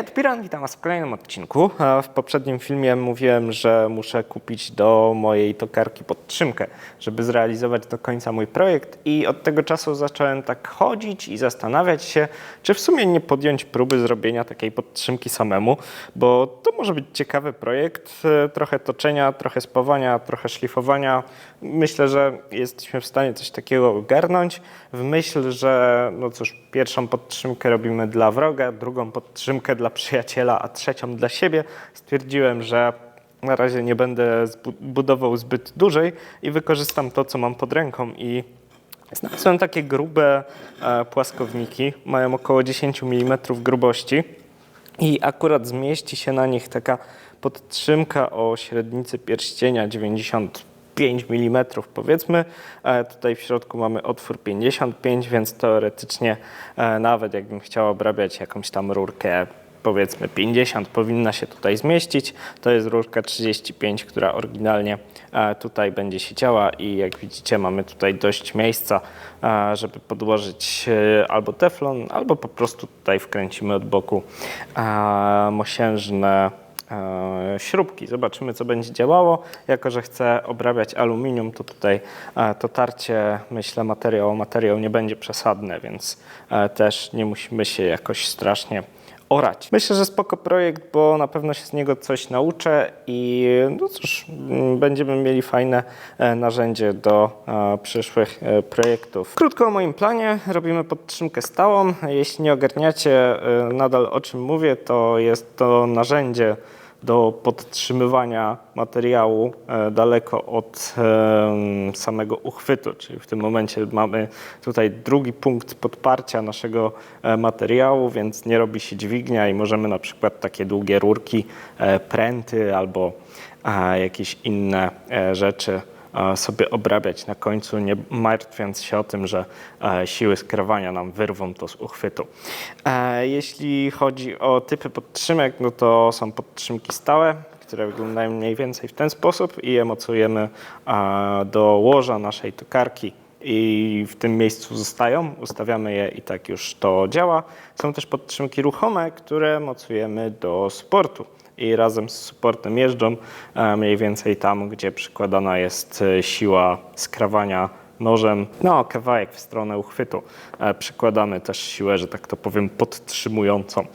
Hej, to Piran, witam Was w kolejnym odcinku. W poprzednim filmie mówiłem, że muszę kupić do mojej tokarki podtrzymkę, żeby zrealizować do końca mój projekt i od tego czasu zacząłem tak chodzić i zastanawiać się, czy w sumie nie podjąć próby zrobienia takiej podtrzymki samemu, bo to może być ciekawy projekt, e, trochę toczenia, trochę spawania, trochę szlifowania. Myślę, że jesteśmy w stanie coś takiego ogarnąć, w myśl, że no cóż, pierwszą podtrzymkę robimy dla wroga, drugą podtrzymkę dla przyjaciela, a trzecią dla siebie. Stwierdziłem, że na razie nie będę budował zbyt dłużej i wykorzystam to, co mam pod ręką i znalazłem takie grube e, płaskowniki, mają około 10 mm grubości i akurat zmieści się na nich taka podtrzymka o średnicy pierścienia 95 mm powiedzmy. E, Tutaj w środku mamy otwór 55, więc teoretycznie e, nawet jakbym chciał obrabiać jakąś tam rurkę powiedzmy 50 powinna się tutaj zmieścić. To jest rurka 35, która oryginalnie e, tutaj będzie się działa i jak widzicie mamy tutaj dość miejsca, e, żeby podłożyć e, albo teflon, albo po prostu tutaj wkręcimy od boku mosiężne śrubki. Zobaczymy, co będzie działało. Jako, że chcę obrabiać aluminium, to tutaj to tarcie, myślę, materiał o materiał nie będzie przesadne, więc też nie musimy się jakoś strasznie orać. Myślę, że spoko projekt, bo na pewno się z niego coś nauczę i no cóż, m, będziemy mieli fajne e, narzędzie do e, przyszłych e, projektów. Krótko o moim planie. Robimy podtrzymkę stałą. Jeśli nie ogarniacie nadal o czym mówię, to jest to narzędzie do podtrzymywania materiału e, daleko od samego uchwytu, czyli w tym momencie mamy tutaj drugi punkt podparcia naszego e, materiału, więc nie robi się dźwignia i możemy na przykład takie długie rurki, e, pręty albo jakieś inne rzeczy sobie obrabiać na końcu, nie martwiąc się o tym, że e, siły skrowania nam wyrwą to z uchwytu. E, Jeśli chodzi o typy podtrzymek, no to są podtrzymki stałe, które wyglądają mniej więcej w ten sposób i je mocujemy do łoża naszej tokarki i w tym miejscu zostają, ustawiamy je i tak już to działa. Są też podtrzymki ruchome, które mocujemy do sportu i razem z supportem jeżdżą e, mniej więcej tam, gdzie przykładana jest e, siła skrawania nożem, no kawałek w stronę uchwytu. E, Przykładamy też siłę, że tak to powiem, podtrzymującą.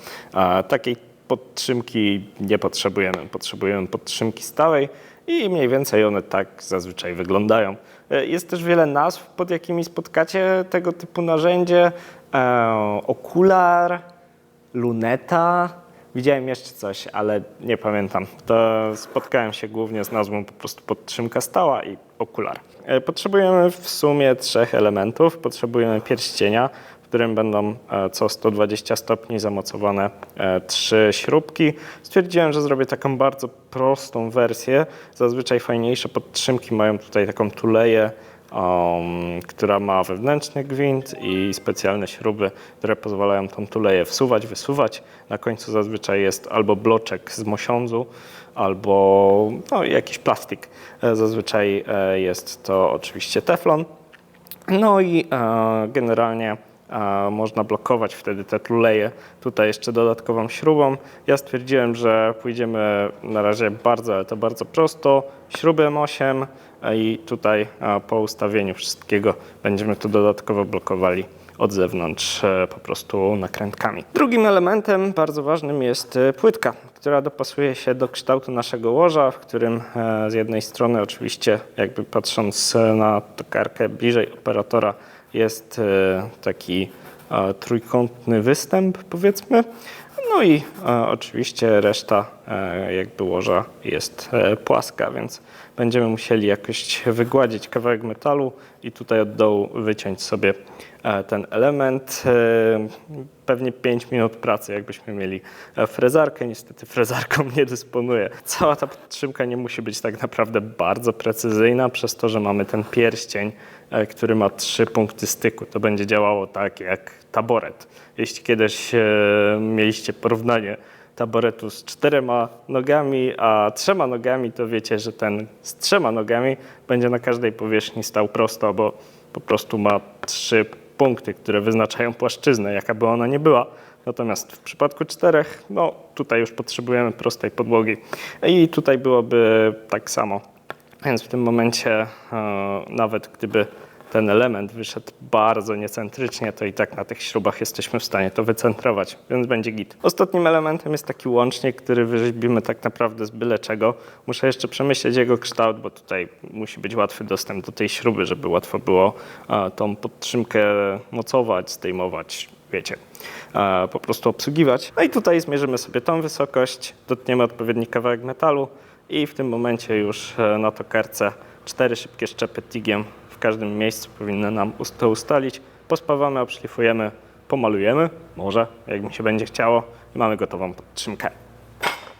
Takiej podtrzymki nie potrzebujemy. Potrzebujemy podtrzymki stałej i mniej więcej one tak zazwyczaj wyglądają. Jest też wiele nazw, pod jakimi spotkacie tego typu narzędzie. Okular, luneta. Widziałem jeszcze coś, ale nie pamiętam. To spotkałem się głównie z nazwą po prostu podtrzymka stała i okular. E, Potrzebujemy w sumie trzech elementów. Potrzebujemy pierścienia, w którym będą e, co 120 stopni zamocowane e, trzy śrubki. Stwierdziłem, że zrobię taką bardzo prostą wersję. Zazwyczaj fajniejsze podtrzymki mają tutaj taką tuleję, um, która ma wewnętrzny gwint i specjalne śruby, które pozwalają tą tuleję wsuwać, wysuwać. Na końcu zazwyczaj jest albo bloczek z mosiądzu, albo no, jakiś plastik. E, Zazwyczaj e, jest to oczywiście teflon. No i e, generalnie e, można blokować wtedy te tuleje tutaj jeszcze dodatkową śrubą. Ja stwierdziłem, że pójdziemy na razie bardzo, ale to bardzo prosto. Śrubę M8 e, i tutaj po ustawieniu wszystkiego będziemy to dodatkowo blokowali od zewnątrz e, po prostu nakrętkami. Drugim elementem bardzo ważnym jest e, płytka, która dopasuje się do kształtu naszego łoża, w którym e, z jednej strony oczywiście jakby patrząc na tokarkę bliżej operatora jest taki trójkątny występ powiedzmy. No i e, oczywiście reszta e, jakby łoża jest e, płaska, więc będziemy musieli jakoś wygładzić kawałek metalu i tutaj od dołu wyciąć sobie e, ten element. E, Pewnie 5 minut pracy, jakbyśmy mieli e, frezarkę. Niestety frezarką nie dysponuję. Cała ta podtrzymka nie musi być tak naprawdę bardzo precyzyjna, przez to, że mamy ten pierścień, który ma trzy punkty styku. To będzie działało tak jak taboret. Jeśli kiedyś e, mieliście porównanie taboretu z czterema nogami, a trzema nogami, to wiecie, że ten z trzema nogami będzie na każdej powierzchni stał prosto, bo po prostu ma trzy punkty, które wyznaczają płaszczyznę, jaka by ona nie była. natomiast w przypadku czterech, no tutaj już potrzebujemy prostej podłogi. I tutaj byłoby tak samo. Więc w tym momencie, e, nawet gdyby ten element wyszedł bardzo niecentrycznie, to i tak na tych śrubach jesteśmy w stanie to wycentrować, więc będzie git. Ostatnim elementem jest taki łącznik, który wyrzeźbimy tak naprawdę z byle czego. Muszę jeszcze przemyśleć jego kształt, bo tutaj musi być łatwy dostęp do tej śruby, żeby łatwo było e, tą podtrzymkę mocować, zdejmować, wiecie, e, po prostu obsługiwać. No i tutaj zmierzymy sobie tą wysokość, dotniemy odpowiedni kawałek metalu i w tym momencie już e, na tokarce cztery szybkie szczepy tigiem w każdym miejscu powinny nam to ustalić. Pospawamy, obszlifujemy, pomalujemy, może, jak mi się będzie chciało i mamy gotową podtrzymkę.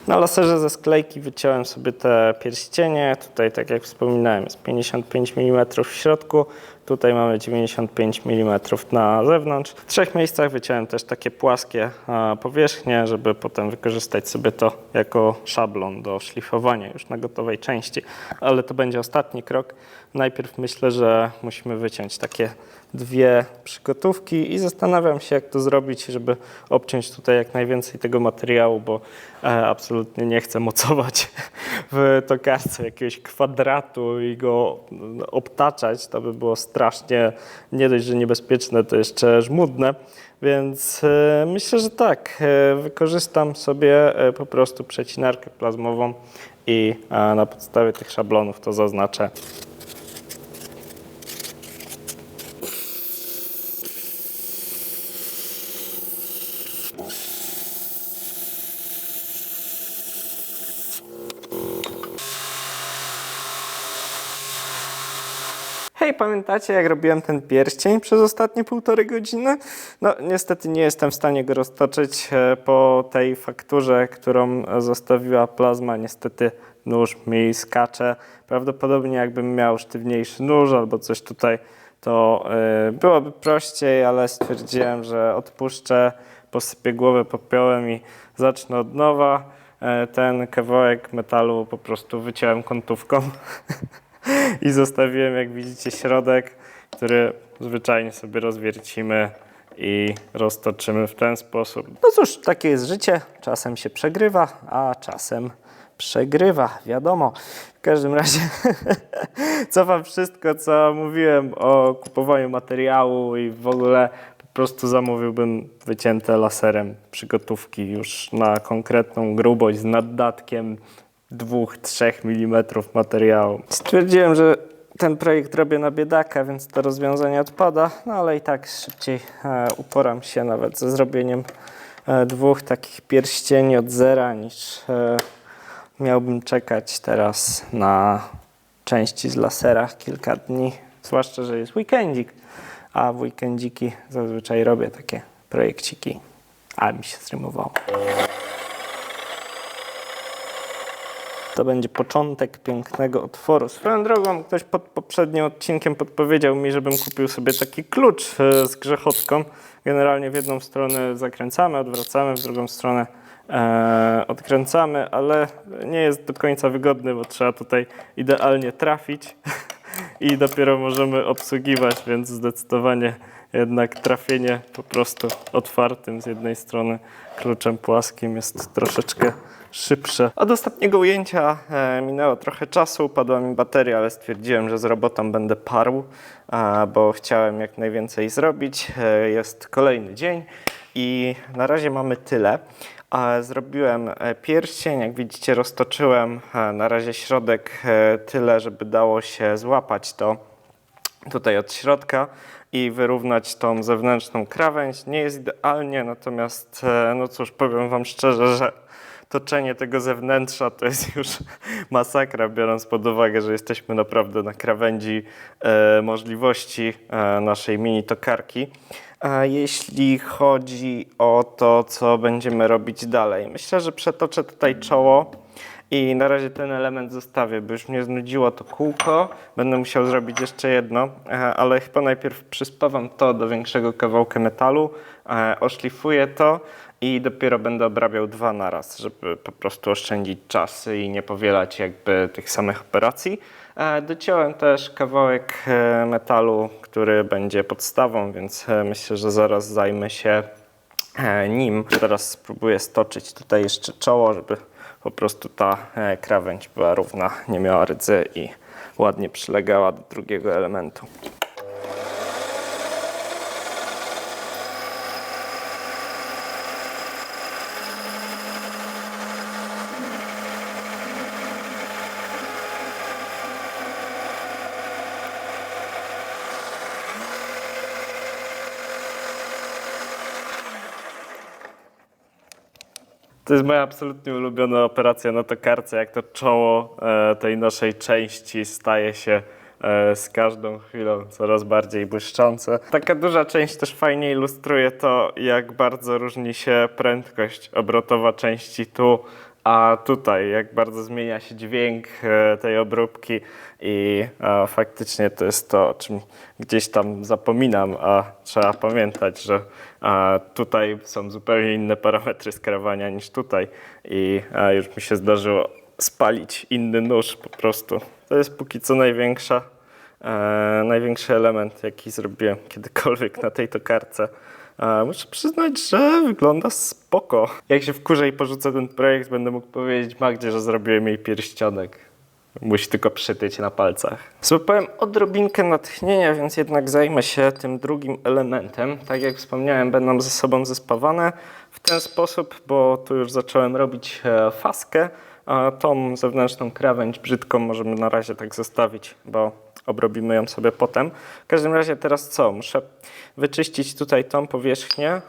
Na laserze ze sklejki wyciąłem sobie te pierścienie. Tutaj, tak jak wspominałem, jest 55 mm w środku. Tutaj mamy 95 mm na zewnątrz. W trzech miejscach wyciąłem też takie płaskie powierzchnie, żeby potem wykorzystać sobie to jako szablon do szlifowania już na gotowej części. Ale to będzie ostatni krok. Najpierw myślę, że musimy wyciąć takie dwie przygotówki i zastanawiam się, jak to zrobić, żeby obciąć tutaj jak najwięcej tego materiału, bo e, absolutnie nie chcę mocować w tokarce jakiegoś kwadratu i go no, obtaczać. To by było strasznie nie dość, że niebezpieczne, to jeszcze żmudne. Więc e, myślę, że tak. E, wykorzystam sobie e, po prostu przecinarkę plazmową i na podstawie tych szablonów to zaznaczę. Pamiętacie jak robiłem ten pierścień przez ostatnie półtorej godziny? No niestety nie jestem w stanie go roztoczyć e, po tej fakturze, którą e, zostawiła plazma. Niestety nóż mi skacze. Prawdopodobnie jakbym miał sztywniejszy nóż albo coś tutaj, to e, byłoby prościej, ale stwierdziłem, że odpuszczę, posypię głowę popiołem i zacznę od nowa. Ten kawałek metalu po prostu wyciąłem kątówką. I zostawiłem, jak widzicie, środek, który zwyczajnie sobie rozwiercimy i roztoczymy w ten sposób. No cóż, takie jest życie. Czasem się przegrywa, a czasem przegrywa, wiadomo. W każdym razie cofam wszystko, co mówiłem o kupowaniu materiału i w ogóle po prostu zamówiłbym wycięte laserem przygotówki już na konkretną grubość z naddatkiem 2-3 mm materiału. Stwierdziłem, że ten projekt robię na biedaka, więc to rozwiązanie odpada, no ale i tak szybciej e, uporam się nawet ze zrobieniem e, dwóch takich pierścieni od zera, niż e, miałbym czekać teraz na części z lasera kilka dni. Zwłaszcza, że jest weekendzik, a w weekendziki zazwyczaj robię takie projekciki. A mi się zrymowało. To będzie początek pięknego otworu. Swoją drogą, ktoś pod poprzednim odcinkiem podpowiedział mi, żebym kupił sobie taki klucz e, z grzechotką. Generalnie w jedną stronę zakręcamy, odwracamy, w drugą stronę e, odkręcamy, ale nie jest do końca wygodny, bo trzeba tutaj idealnie trafić i dopiero możemy obsługiwać, więc zdecydowanie jednak trafienie po prostu otwartym z jednej strony kluczem płaskim jest troszeczkę szybsze. Od ostatniego ujęcia e, minęło trochę czasu, upadła mi bateria, ale stwierdziłem, że z robotą będę parł, bo chciałem jak najwięcej zrobić. E, jest kolejny dzień i na razie mamy tyle. Zrobiłem e, pierścień, jak widzicie roztoczyłem na razie środek tyle, żeby dało się złapać to tutaj od środka i wyrównać tą zewnętrzną krawędź. Nie jest idealnie, natomiast e, no cóż, powiem Wam szczerze, że toczenie tego zewnętrza to jest już masakra, biorąc pod uwagę, że jesteśmy naprawdę na krawędzi e, możliwości e, naszej mini tokarki. A jeśli chodzi o to, co będziemy robić dalej, myślę, że przetoczę tutaj czoło. I na razie ten element zostawię, bo już mnie znudziło to kółko. Będę musiał zrobić jeszcze jedno, e, ale chyba najpierw przyspawam to do większego kawałka metalu, e, oszlifuję to i dopiero będę obrabiał dwa naraz, żeby po prostu oszczędzić czas i nie powielać jakby tych samych operacji. E, Dociąłem też kawałek metalu, który będzie podstawą, więc myślę, że zaraz zajmę się nim. Teraz spróbuję stoczyć tutaj jeszcze czoło, żeby po prostu ta e, krawędź była równa, nie miała rdzy i ładnie przylegała do drugiego elementu. To jest moja absolutnie ulubiona operacja na tokarce, jak to czoło e, tej naszej części staje się e, z każdą chwilą coraz bardziej błyszczące. Taka duża część też fajnie ilustruje to, jak bardzo różni się prędkość obrotowa części tu, a tutaj, jak bardzo zmienia się dźwięk e, tej obróbki i e, faktycznie to jest to, o czym gdzieś tam zapominam, a trzeba pamiętać, że e, tutaj są zupełnie inne parametry skrawania niż tutaj i już mi się zdarzyło spalić inny nóż po prostu. To jest póki co największa, największy element, jaki zrobiłem kiedykolwiek na tej tokarce. Muszę przyznać, że wygląda spoko. Jak się wkurzę i porzucę ten projekt, będę mógł powiedzieć Magdzie, że zrobiłem jej pierścionek. Musi tylko przytyć na palcach. Złapałem odrobinkę natchnienia, więc jednak zajmę się tym drugim elementem. Tak jak wspomniałem, będą ze sobą zespawane w ten sposób, bo tu już zacząłem robić e, faskę. A tą zewnętrzną krawędź brzydką możemy na razie tak zostawić, bo obrobimy ją sobie potem. W każdym razie teraz co? Muszę wyczyścić tutaj tą powierzchnię e,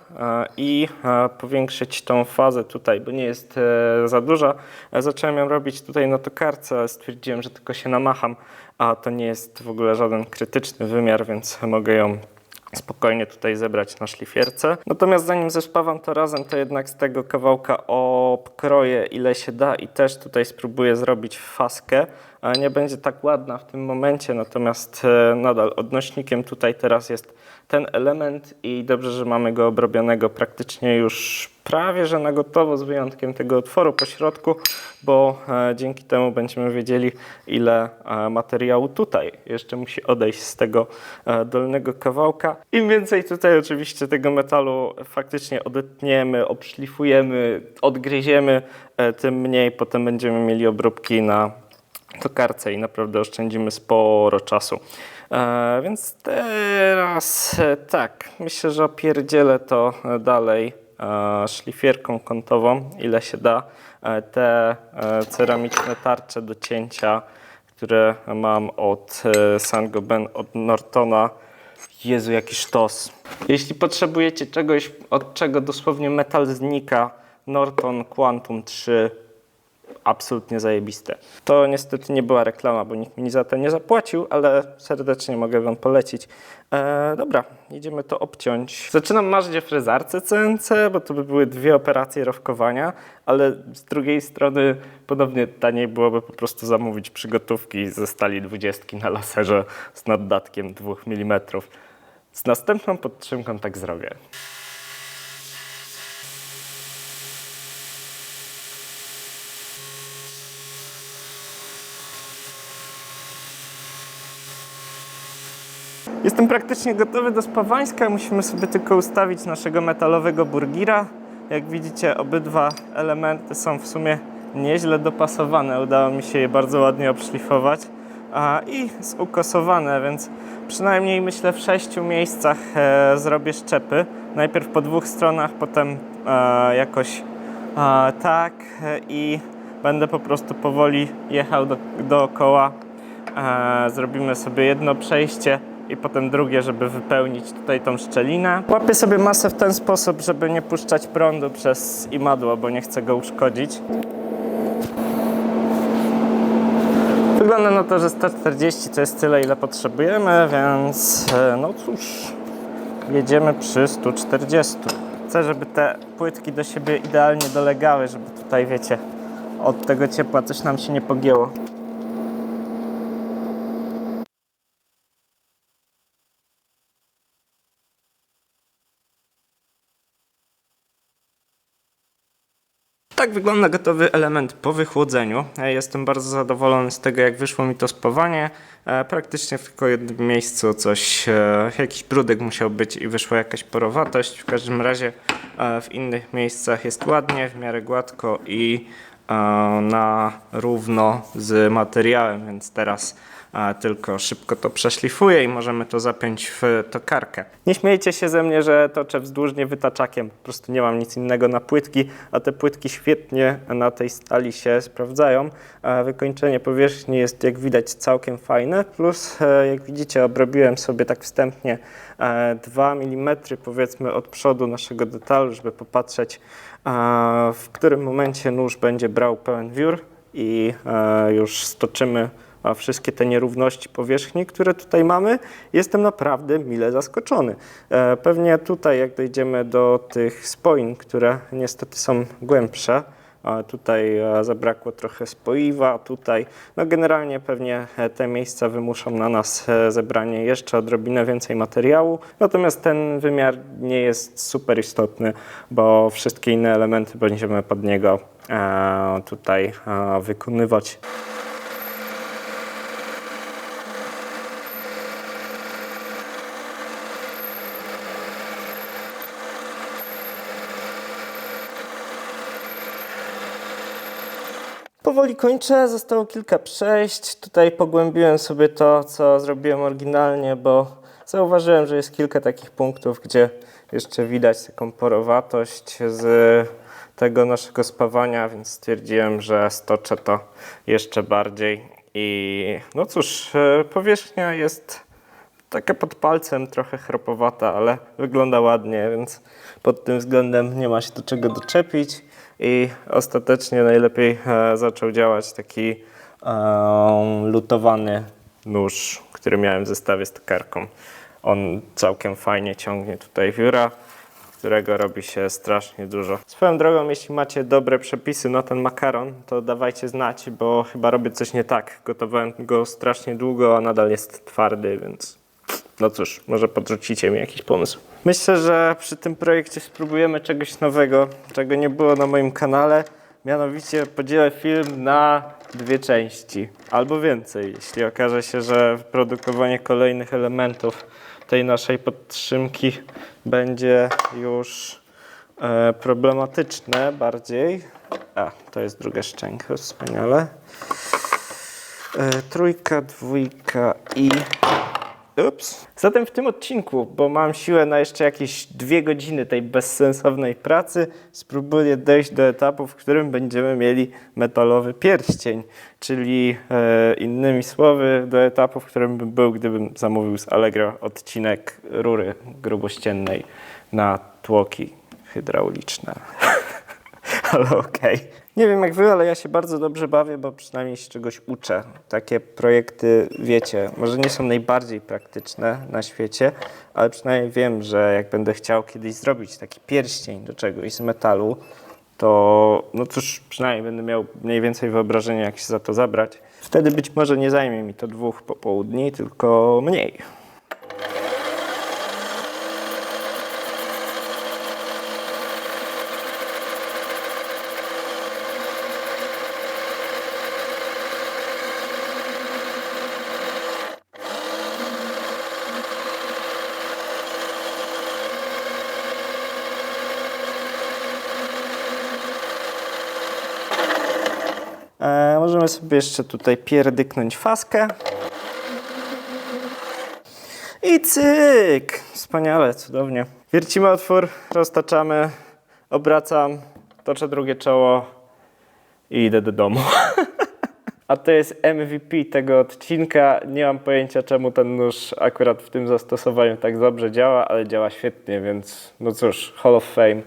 i e, powiększyć tą fazę tutaj, bo nie jest e, za duża. Zacząłem ją robić tutaj na tokarce, ale stwierdziłem, że tylko się namacham, a to nie jest w ogóle żaden krytyczny wymiar, więc mogę ją spokojnie tutaj zebrać na szlifierce. Natomiast zanim zespawam to razem, to jednak z tego kawałka obkroję ile się da i też tutaj spróbuję zrobić faskę. Nie będzie tak ładna w tym momencie, natomiast e, nadal odnośnikiem tutaj teraz jest ten element i dobrze, że mamy go obrobionego praktycznie już prawie, że na gotowo z wyjątkiem tego otworu po środku, bo e, dzięki temu będziemy wiedzieli ile e, materiału tutaj jeszcze musi odejść z tego dolnego kawałka. Im więcej tutaj oczywiście tego metalu faktycznie odetniemy, obszlifujemy, odgryziemy, tym mniej potem będziemy mieli obróbki na tokarce i naprawdę oszczędzimy sporo czasu. E, więc teraz e, tak, myślę, że opierdzielę to dalej e, szlifierką kątową, ile się da. E, te e, ceramiczne tarcze do cięcia, które mam od e, Saint-Gobain, od Nortona. Jezu, jaki sztos. Jeśli potrzebujecie czegoś, od czego dosłownie metal znika, Norton Quantum 3 absolutnie zajebiste. To niestety nie była reklama, bo nikt mi za to nie zapłacił, ale serdecznie mogę Wam polecić. E, dobra, idziemy to obciąć. Zaczynam marzyć o frezarce CNC, bo to by były dwie operacje rowkowania, ale z drugiej strony ponownie taniej byłoby po prostu zamówić przygotówki ze stali 20 na laserze z naddatkiem 2 mm. Z następną podtrzymką tak zrobię. Jestem praktycznie gotowy do spawańska. Musimy sobie tylko ustawić naszego metalowego burgira. Jak widzicie, obydwa elementy są w sumie nieźle dopasowane. Udało mi się je bardzo ładnie obszlifować a, i zukosowane, więc przynajmniej myślę w sześciu miejscach e, zrobię szczepy. Najpierw po dwóch stronach, potem e, jakoś e, tak e, i będę po prostu powoli jechał do, dookoła E, zrobimy sobie jedno przejście i potem drugie, żeby wypełnić tutaj tą szczelinę. Łapię sobie masę w ten sposób, żeby nie puszczać prądu przez imadło, bo nie chcę go uszkodzić. Wygląda na to, że 140 to jest tyle, ile potrzebujemy, więc e, no cóż, jedziemy przy 140. Chcę, żeby te płytki do siebie idealnie dolegały, żeby tutaj, wiecie, od tego ciepła coś nam się nie pogięło. Tak wygląda gotowy element po wychłodzeniu. Jestem bardzo zadowolony z tego, jak wyszło mi to spawanie. E, Praktycznie w tylko jednym miejscu coś, e, jakiś brudek musiał być i wyszła jakaś porowatość. W każdym razie e, w innych miejscach jest ładnie, w miarę gładko i na równo z materiałem, więc teraz tylko szybko to przeszlifuję i możemy to zapiąć w tokarkę. Nie śmiejcie się ze mnie, że toczę wzdłużnie wytaczakiem, po prostu nie mam nic innego na płytki, a te płytki świetnie na tej stali się sprawdzają. E, Wykończenie powierzchni jest jak widać całkiem fajne, plus e, jak widzicie obrobiłem sobie tak wstępnie e, 2 mm powiedzmy od przodu naszego detalu, żeby popatrzeć e, w którym momencie nóż będzie brał pełen wiór i e, już stoczymy a wszystkie te nierówności powierzchni, które tutaj mamy, jestem naprawdę mile zaskoczony. E, Pewnie tutaj, jak dojdziemy do tych spoin, które niestety są głębsze, tutaj e, zabrakło trochę spoiwa, tutaj, no generalnie pewnie e, te miejsca wymuszą na nas zebranie jeszcze odrobinę więcej materiału, natomiast ten wymiar nie jest super istotny, bo wszystkie inne elementy będziemy pod niego tutaj wykonywać. Powoli kończę, zostało kilka przejść. Tutaj pogłębiłem sobie to, co zrobiłem oryginalnie, bo zauważyłem, że jest kilka takich punktów, gdzie jeszcze widać taką porowatość z tego naszego spawania, więc stwierdziłem, że stoczę to jeszcze bardziej. I no cóż, e, powierzchnia jest taka pod palcem, trochę chropowata, ale wygląda ładnie, więc pod tym względem nie ma się do czego doczepić. I ostatecznie najlepiej e, zaczął działać taki e, lutowany nóż, który miałem w zestawie z tokarką. On całkiem fajnie ciągnie tutaj wióra, którego robi się strasznie dużo. Swoją drogą, jeśli macie dobre przepisy na ten makaron, to dawajcie znać, bo chyba robię coś nie tak. Gotowałem go strasznie długo, a nadal jest twardy, więc no cóż, może podrzucicie mi jakiś pomysł. Myślę, że przy tym projekcie spróbujemy czegoś nowego, czego nie było na moim kanale. Mianowicie podzielę film na dwie części, albo więcej, jeśli okaże się, że produkowanie kolejnych elementów tej naszej podtrzymki będzie już e, problematyczne bardziej. A, to jest druga szczęka, wspaniale. E, trójka, dwójka i Ups. Zatem w tym odcinku, bo mam siłę na jeszcze jakieś dwie godziny tej bezsensownej pracy, spróbuję dojść do etapu, w którym będziemy mieli metalowy pierścień. Czyli e, innymi słowy, do etapu, w którym bym był, gdybym zamówił z Allegro odcinek rury grubościennej na tłoki hydrauliczne. ale okej. Nie wiem jak wy, ale ja się bardzo dobrze bawię, bo przynajmniej się czegoś uczę. Takie projekty, wiecie, może nie są najbardziej praktyczne na świecie, ale przynajmniej wiem, że jak będę chciał kiedyś zrobić taki pierścień do czegoś z metalu, to no cóż, przynajmniej będę miał mniej więcej wyobrażenia, jak się za to zabrać. Wtedy być może nie zajmie mi to dwóch popołudni, tylko mniej. E, możemy sobie jeszcze tutaj pierdyknąć faskę. I cyk! Wspaniale, cudownie. Wiercimy otwór, roztaczamy, obracam, toczę drugie czoło i idę do domu. A to jest MVP tego odcinka. Nie mam pojęcia, czemu ten nóż akurat w tym zastosowaniu tak dobrze działa, ale działa świetnie, więc no cóż, Hall of Fame.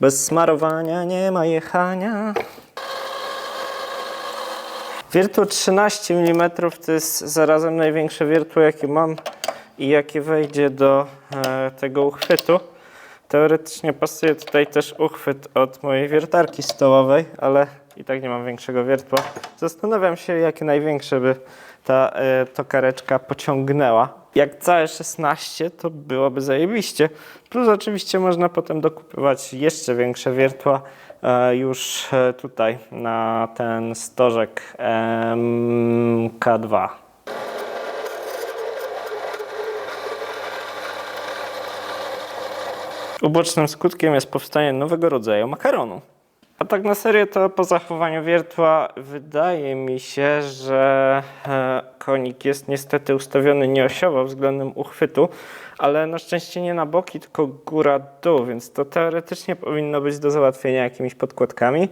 Bez smarowania nie ma jechania. Wiertło 13 mm to jest zarazem największe wiertło, jakie mam i jakie wejdzie do e, tego uchwytu. Teoretycznie pasuje tutaj też uchwyt od mojej wiertarki stołowej, ale i tak nie mam większego wiertła. Zastanawiam się, jakie największe by ta e, tokareczka pociągnęła. Jak całe 16, to byłoby zajebiście. Plus oczywiście można potem dokupywać jeszcze większe wiertła e, już e, tutaj na ten stożek MK2. Ubocznym skutkiem jest powstanie nowego rodzaju makaronu. A tak na serio to po zachowaniu wiertła wydaje mi się, że e, konik jest niestety ustawiony nieosiowo względem uchwytu, ale na szczęście nie na boki, tylko góra-dół, więc to teoretycznie powinno być do załatwienia jakimiś podkładkami.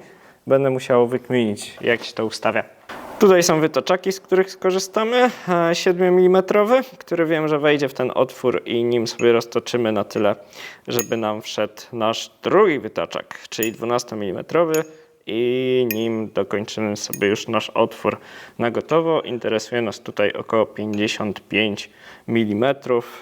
Będę musiał wykminić, jak się to ustawia. Tutaj są wytoczaki, z których skorzystamy. e, 7 mm, który wiem, że wejdzie w ten otwór i nim sobie roztoczymy na tyle, żeby nam wszedł nasz drugi wytoczak, czyli 12 mm i nim dokończymy sobie już nasz otwór na gotowo. Interesuje nas tutaj około 55 mm.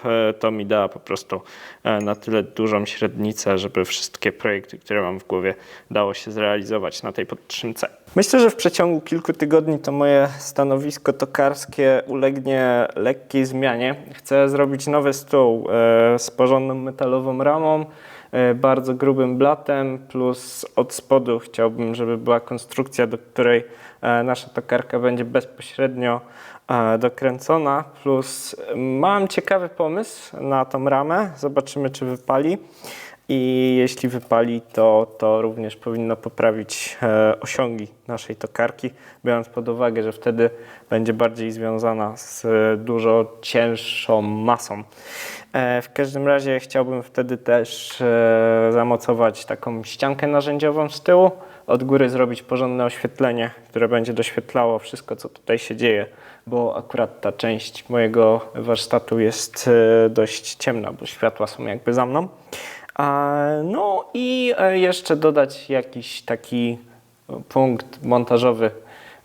E, To mi da po prostu e, na tyle dużą średnicę, żeby wszystkie projekty, które mam w głowie, dało się zrealizować na tej podtrzymce. Myślę, że w przeciągu kilku tygodni to moje stanowisko tokarskie ulegnie lekkiej zmianie. Chcę zrobić nowy stół e, z porządną metalową ramą, bardzo grubym blatem, plus od spodu chciałbym, żeby była konstrukcja, do której e, nasza tokarka będzie bezpośrednio e, dokręcona. Plus mam ciekawy pomysł na tą ramę. Zobaczymy, czy wypali. I jeśli wypali, to, to również powinno poprawić e, osiągi naszej tokarki, biorąc pod uwagę, że wtedy będzie bardziej związana z e, dużo cięższą masą. E, w każdym razie chciałbym wtedy też e, zamocować taką ściankę narzędziową z tyłu, od góry zrobić porządne oświetlenie, które będzie doświetlało wszystko, co tutaj się dzieje, bo akurat ta część mojego warsztatu jest e, dość ciemna, bo światła są jakby za mną. No i e, jeszcze dodać jakiś taki punkt montażowy,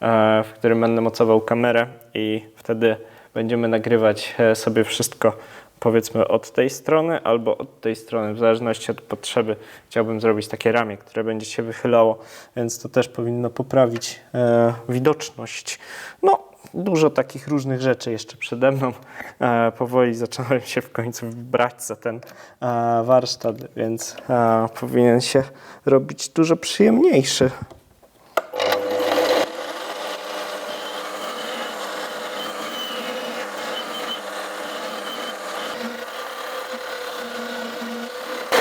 e, w którym będę mocował kamerę i wtedy będziemy nagrywać e, sobie wszystko powiedzmy od tej strony albo od tej strony, w zależności od potrzeby. Chciałbym zrobić takie ramię, które będzie się wychylało, więc to też powinno poprawić e, widoczność. No, dużo takich różnych rzeczy jeszcze przede mną. E, powoli zacząłem się w końcu brać za ten e, warsztat, więc e, powinien się robić dużo przyjemniejszy.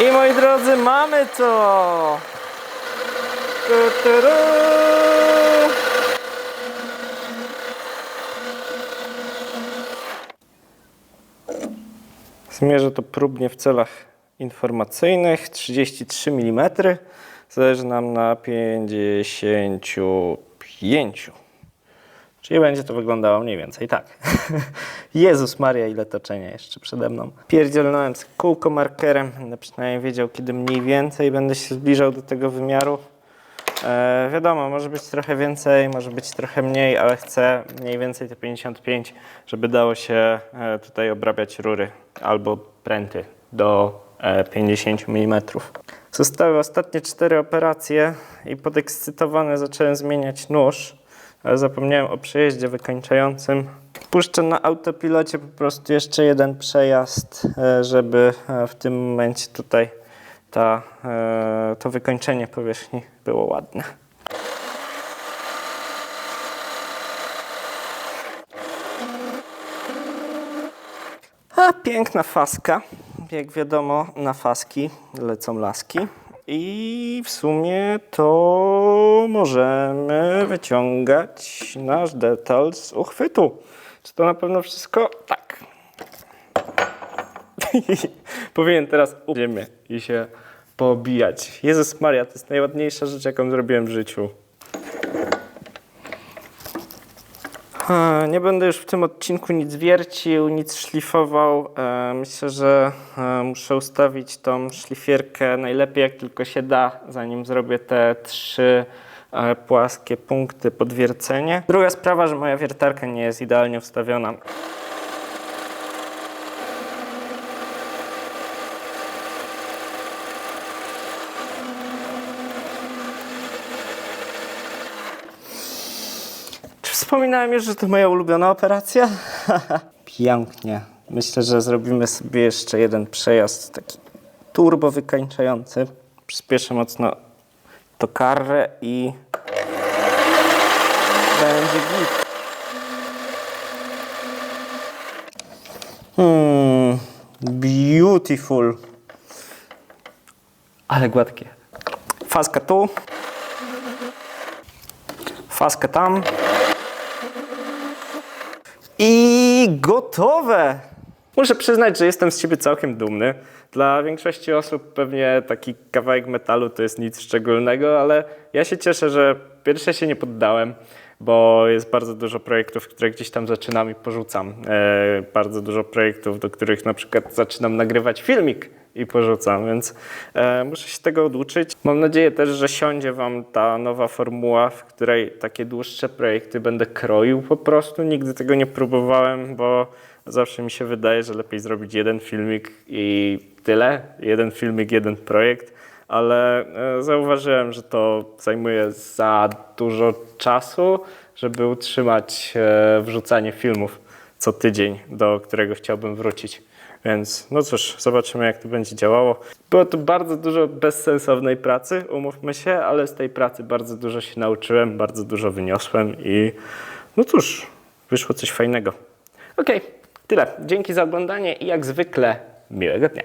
I moi drodzy, mamy to! Zmierzę to próbnie w celach informacyjnych. 33 mm. Zależy nam na 55. Czyli będzie to wyglądało mniej więcej tak. Jezus Maria, ile toczenia jeszcze przede mną. Pierdzielnąłem z kółko markerem. Będę przynajmniej wiedział, kiedy mniej więcej będę się zbliżał do tego wymiaru. E, wiadomo, może być trochę więcej, może być trochę mniej, ale chcę mniej więcej te 55, żeby dało się e, tutaj obrabiać rury albo pręty do e, 50 mm. Zostały ostatnie cztery operacje i podekscytowany zacząłem zmieniać nóż, ale zapomniałem o przejeździe wykończającym. Puszczę na autopilocie po prostu jeszcze jeden przejazd, e, żeby e, w tym momencie tutaj ta, e, to wykończenie powierzchni było ładne. A piękna faska. Jak wiadomo, na faski lecą laski. I w sumie to możemy wyciągać nasz detal z uchwytu. Czy to na pewno wszystko? Tak. Powinien teraz udziemy i się pobijać. Jezus Maria, to jest najładniejsza rzecz, jaką zrobiłem w życiu. E, Nie będę już w tym odcinku nic wiercił, nic szlifował. E, Myślę, że e, muszę ustawić tą szlifierkę najlepiej jak tylko się da, zanim zrobię te trzy e, płaskie punkty pod wiercenie. Druga sprawa, że moja wiertarka nie jest idealnie ustawiona. Czy wspominałem już, że to moja ulubiona operacja. Pięknie. Myślę, że zrobimy sobie jeszcze jeden przejazd taki turbo wykańczający. Przyspieszę mocno to karę i będzie git. Hmm, beautiful. Ale gładkie. Faska tu. Faska tam. I gotowe! Muszę przyznać, że jestem z siebie całkiem dumny. Dla większości osób pewnie taki kawałek metalu to jest nic szczególnego, ale ja się cieszę, że pierwsze się nie poddałem, bo jest bardzo dużo projektów, które gdzieś tam zaczynam i porzucam. E, bardzo dużo projektów, do których na przykład zaczynam nagrywać filmik i porzucam, więc e, muszę się tego oduczyć. Mam nadzieję też, że siądzie Wam ta nowa formuła, w której takie dłuższe projekty będę kroił po prostu. Nigdy tego nie próbowałem, bo zawsze mi się wydaje, że lepiej zrobić jeden filmik i tyle. Jeden filmik, jeden projekt, ale e, zauważyłem, że to zajmuje za dużo czasu, żeby utrzymać e, wrzucanie filmów co tydzień, do którego chciałbym wrócić. Więc no cóż, zobaczymy jak to będzie działało. Było to bardzo dużo bezsensownej pracy, umówmy się, ale z tej pracy bardzo dużo się nauczyłem, bardzo dużo wyniosłem i no cóż, wyszło coś fajnego. Okej, tyle. Dzięki za oglądanie i jak zwykle miłego dnia.